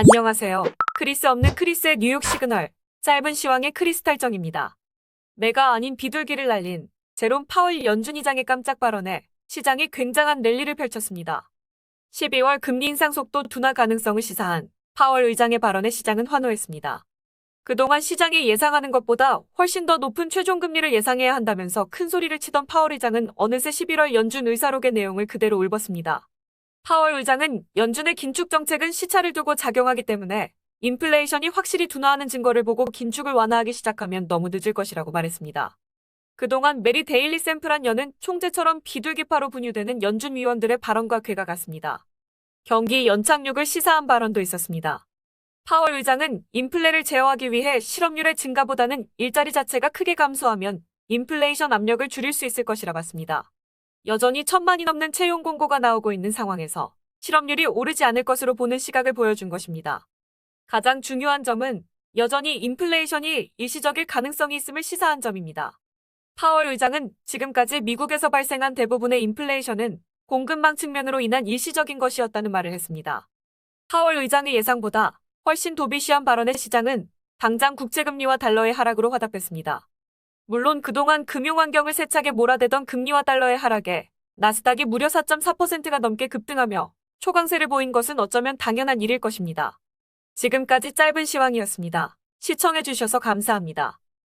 안녕하세요. 크리스 없는 크리스의 뉴욕 시그널. 짧은 시황의 크리스탈정입니다. 내가 아닌 비둘기를 날린 제롬 파월 연준의장의 깜짝 발언에 시장이 굉장한 랠리를 펼쳤습니다. 12월 금리 인상 속도 둔화 가능성을 시사한 파월 의장의 발언에 시장은 환호했습니다. 그동안 시장이 예상하는 것보다 훨씬 더 높은 최종 금리를 예상해야 한다면서 큰 소리를 치던 파월 의장은 어느새 11월 연준 의사록의 내용을 그대로 울었습니다. 파월 의장은 연준의 긴축 정책은 시차를 두고 작용하기 때문에 인플레이션이 확실히 둔화하는 증거를 보고 긴축을 완화하기 시작하면 너무 늦을 것이라고 말했습니다. 그동안 메리 데일리 샘플한 연은 총재처럼 비둘기파로 분류되는 연준 위원들의 발언과 괴가 같습니다. 경기 연착륙을 시사한 발언도 있었습니다. 파월 의장은 인플레를 제어하기 위해 실업률의 증가보다는 일자리 자체가 크게 감소하면 인플레이션 압력을 줄일 수 있을 것이라 봤습니다. 여전히 천만이 넘는 채용 공고가 나오고 있는 상황에서 실업률이 오르지 않을 것으로 보는 시각을 보여준 것입니다. 가장 중요한 점은 여전히 인플레이션이 일시적일 가능성이 있음을 시사한 점입니다. 파월 의장은 지금까지 미국에서 발생한 대부분의 인플레이션은 공급망 측면으로 인한 일시적인 것이었다는 말을 했습니다. 파월 의장의 예상보다 훨씬 도비시한 발언의 시장은 당장 국채금리와 달러의 하락으로 화답했습니다. 물론 그동안 금융환경을 세차게 몰아대던 금리와 달러의 하락에 나스닥이 무려 4.4%가 넘게 급등하며 초강세를 보인 것은 어쩌면 당연한 일일 것입니다. 지금까지 짧은 시황이었습니다. 시청해주셔서 감사합니다.